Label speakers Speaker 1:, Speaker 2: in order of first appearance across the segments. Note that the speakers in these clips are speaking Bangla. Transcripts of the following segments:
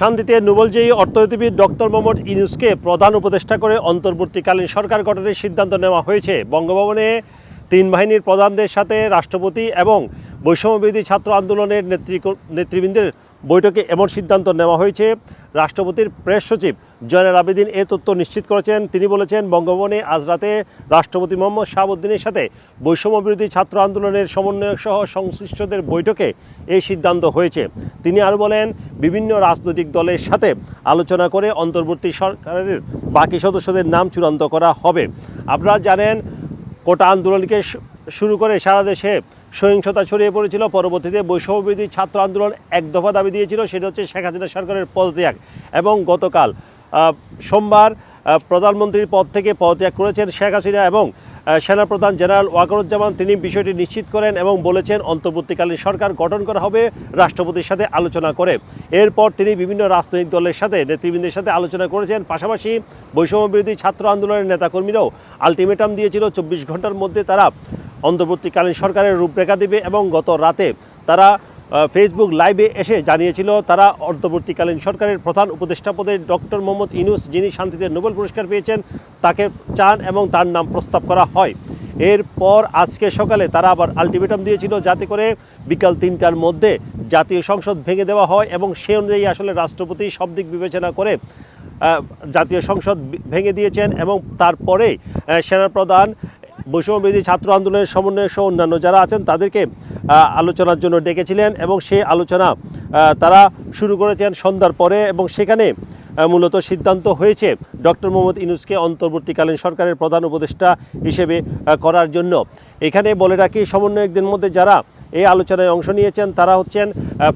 Speaker 1: শান্তিতে নোবেলজয়ী অর্থনীতিবিদ ডক্টর মোহাম্মদ ইনুসকে প্রধান উপদেষ্টা করে অন্তর্বর্তীকালীন সরকার গঠনের সিদ্ধান্ত নেওয়া হয়েছে। বঙ্গভবনে তিন বাহিনীর প্রধানদের সাথে রাষ্ট্রপতি এবং বৈষম্যবিধি ছাত্র আন্দোলনের নেত্রী নেতৃবৃন্দের বৈঠকে এমন সিদ্ধান্ত নেওয়া হয়েছে। রাষ্ট্রপতির প্রেস সচিব জয়নাল আবেদিন এ তথ্য নিশ্চিত করেছেন। তিনি বলেছেন, বঙ্গভবনে আজ রাতে রাষ্ট্রপতি মোহাম্মদ শাহাবুদ্দিনের সাথে বৈষম্যবিরোধী ছাত্র আন্দোলনের সমন্বয়ক সহ সংশ্লিষ্টদের বৈঠকে এই সিদ্ধান্ত হয়েছে। তিনি আরও বলেন, বিভিন্ন রাজনৈতিক দলের সাথে আলোচনা করে অন্তর্বর্তী সরকারের বাকি সদস্যদের নাম চূড়ান্ত করা হবে। আপনারা জানেন, কোটা আন্দোলনকে শুরু করে সারা দেশে সহিংসতা ছড়িয়ে পড়েছিল। পরবর্তীতে বৈষম্যবিরোধী ছাত্র আন্দোলন এক দফা দাবি দিয়েছিল, সেটা হচ্ছে শেখ হাসিনা সরকারের পদত্যাগ। এবং গতকাল সোমবার প্রধানমন্ত্রীর পদ থেকে পদত্যাগ করেছেন শেখ হাসিনা এবং সেনাপ্রধান জেনারেল ওয়াকরুজ্জামান। তিনি বিষয়টি নিশ্চিত করেন এবং বলেছেন, অন্তর্বর্তীকালীন সরকার গঠন করা হবে রাষ্ট্রপতির সাথে আলোচনা করে। এরপর তিনি বিভিন্ন রাজনৈতিক দলের সাথে, নেতৃবৃন্দের সাথে আলোচনা করেছেন। পাশাপাশি বৈষম্যবিরোধী ছাত্র আন্দোলনের নেতাকর্মীরাও আলটিমেটাম দিয়েছিল। চব্বিশ ঘণ্টার মধ্যে তারা অন্তর্বর্তীকালীন সরকারের রূপরেখা দেবে এবং গত রাতে তারা ফেসবুক লাইভে এসে জানিয়েছিল তারা অন্তর্বর্তীকালীন সরকারের প্রধান উপদেষ্টা পদে ডক্টর মোহাম্মদ ইনুস যিনি শান্তিতে নোবেল পুরস্কার পেয়েছেন, তাকে চান এবং তার নাম প্রস্তাব করা হয়। এরপর আজকে সকালে তারা আবার আলটিমেটাম দিয়েছিল যাতে করে বিকাল তিনটার মধ্যে জাতীয় সংসদ ভেঙে দেওয়া হয় এবং সে অনুযায়ী আসলে রাষ্ট্রপতি সব দিক বিবেচনা করে জাতীয় সংসদ ভেঙে দিয়েছেন এবং তারপরে সেনাপ্রধান বৈষম্যবিধি ছাত্র আন্দোলনের সমন্বয় সহ অন্যান্য যারা আছেন, তাদেরকে আলোচনার জন্য ডেকেছিলেন এবং সেই আলোচনা তারা শুরু করেছেন সন্ধ্যার পরে এবং সেখানে মূলত সিদ্ধান্ত হয়েছে ডক্টর মোহাম্মদ ইনুসকে অন্তর্বর্তীকালীন সরকারের প্রধান উপদেষ্টা হিসেবে করার জন্য। এখানে বলে রাখি, সমন্বয়কদের মধ্যে যারা এই আলোচনায় অংশ নিয়েছেন তারা হচ্ছেন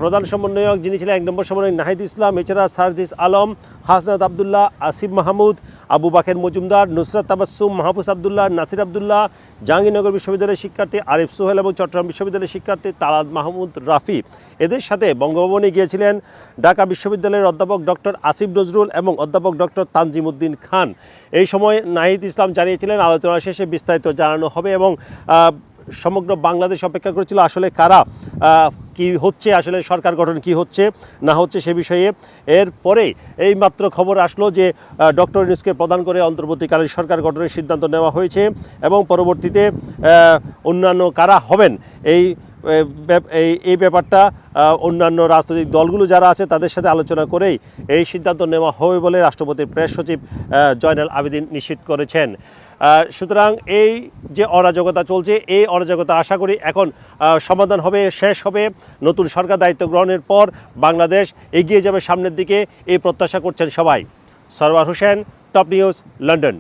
Speaker 1: প্রধান সমন্বয়ক যিনি ছিলেন এক নম্বর সমন্বয়ক নাহিদ ইসলাম, এছাড়া সার্জিস আলম, হাসনাত আবদুল্লাহ, আসিফ মাহমুদ, আবু বাকের মজুমদার, নুসরাত তাবাসুম মাহফুজ আবদুল্লাহ, নাসির আবদুল্লাহ, জাহাঙ্গীরনগর বিশ্ববিদ্যালয়ের শিক্ষার্থী আরিফ সোহেল এবং চট্টগ্রাম বিশ্ববিদ্যালয়ের শিক্ষার্থী তালাদ মাহমুদ রাফি। এদের সাথে বঙ্গভবনে গিয়েছিলেন ঢাকা বিশ্ববিদ্যালয়ের অধ্যাপক ডক্টর আসিফ নজরুল এবং অধ্যাপক ডক্টর তানজিম উদ্দিন খান। এই সময় নাহিদ ইসলাম জানিয়েছিলেন, আলোচনা শেষে বিস্তারিত জানানো হবে এবং সমগ্র বাংলাদেশ অপেক্ষা করেছিল আসলে কারা কি হচ্ছে, আসলে সরকার গঠন কি হচ্ছে, না হচ্ছে সে বিষয়ে। এরপরে এই মাত্র খবর আসলো যে ডক্টর ইউনুসকে প্রদান করে অন্তর্বর্তীকালীন সরকার গঠনের সিদ্ধান্ত নেওয়া হয়েছে এবং পরবর্তীতে অন্যান্য কারা হবেন এই এই এই ব্যাপারটা অন্যান্য রাজনৈতিক দলগুলো যারা আছে তাদের সাথে আলোচনা করেই এই সিদ্ধান্ত নেওয়া হবে বলে রাষ্ট্রপতির প্রেস সচিব জয়নাল আবেদিন নিশ্চিত করেছেন। সুতরাং এই যে অরাজকতা চলছে, এই অরাজকতা আশা করি এখন সমাধান হবে, শেষ হবে। নতুন সরকার দায়িত্ব গ্রহণের পর বাংলাদেশ এগিয়ে যাবে সামনের দিকে, এই প্রত্যাশা করছেন সবাই। Sarwar Hossain, top news, London.